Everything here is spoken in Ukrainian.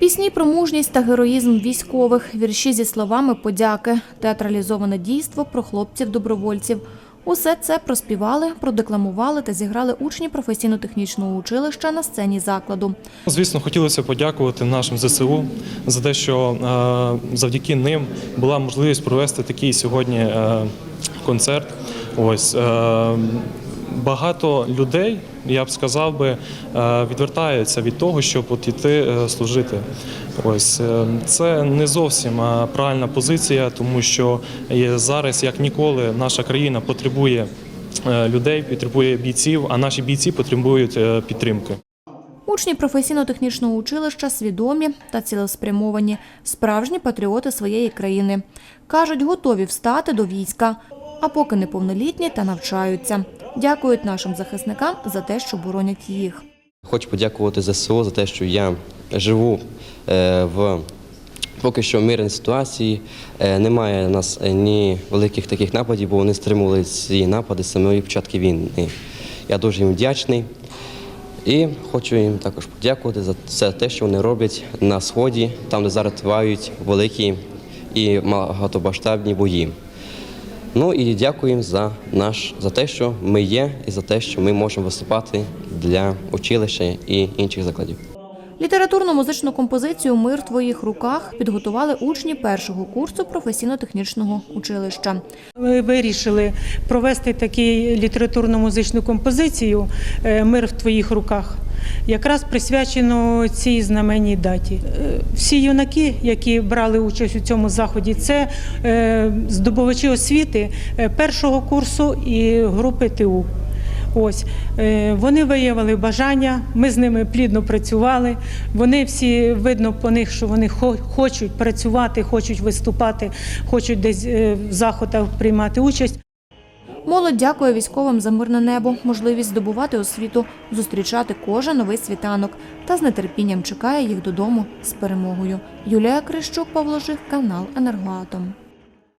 Пісні про мужність та героїзм військових, вірші зі словами подяки, театралізоване дійство про хлопців-добровольців. Усе це проспівали, продекламували та зіграли учні професійно-технічного училища на сцені закладу. Звісно, хотілося подякувати нашим ЗСУ за те, що е, завдяки ним була можливість провести такий сьогодні е, концерт. Ось е, багато людей, я б сказав би, е, відвертаються від того, щоб от іти е, служити. Ось е, це не зовсім правильна позиція, тому що зараз, як ніколи, наша країна потребує людей, потребує бійців, а наші бійці потребують підтримки. Учні професійно-технічного училища свідомі та цілеспрямовані, справжні патріоти своєї країни. Кажуть, готові встати до війська, а поки неповнолітні та навчаються. Дякують нашим захисникам за те, що боронять їх. Хочу подякувати ЗСУ за те, що я живу е, в поки що мирній ситуації. Е, Немає у нас ні великих таких нападів, бо вони стримували ці напади з самої початку війни. Я дуже їм вдячний. І хочу їм також подякувати за все те, що вони роблять на сході, там, де зараз тривають великі і багатомасштабні бої. Ну і дякуємо за наш за те, що ми є, і за те, що ми можемо виступати для училища і інших закладів. Літературно-музичну композицію Мир в твоїх руках підготували учні першого курсу професійно-технічного училища. Ми вирішили провести таку літературно-музичну композицію е, Мир в твоїх руках. Якраз присвячено цій знаменній даті. Е, Всі юнаки, які брали участь у цьому заході, це е, здобувачі освіти першого курсу і групи ТУ. Ось е, вони виявили бажання. Ми з ними плідно працювали. Вони всі видно по них, що вони хо- хочуть працювати, хочуть виступати, хочуть десь е, в заходах приймати участь. Молодь дякує військовим за мирне небо, можливість здобувати освіту, зустрічати кожен новий світанок та з нетерпінням чекає їх додому з перемогою. Юлія Крищук, Павло Жих, канал Енергоатом.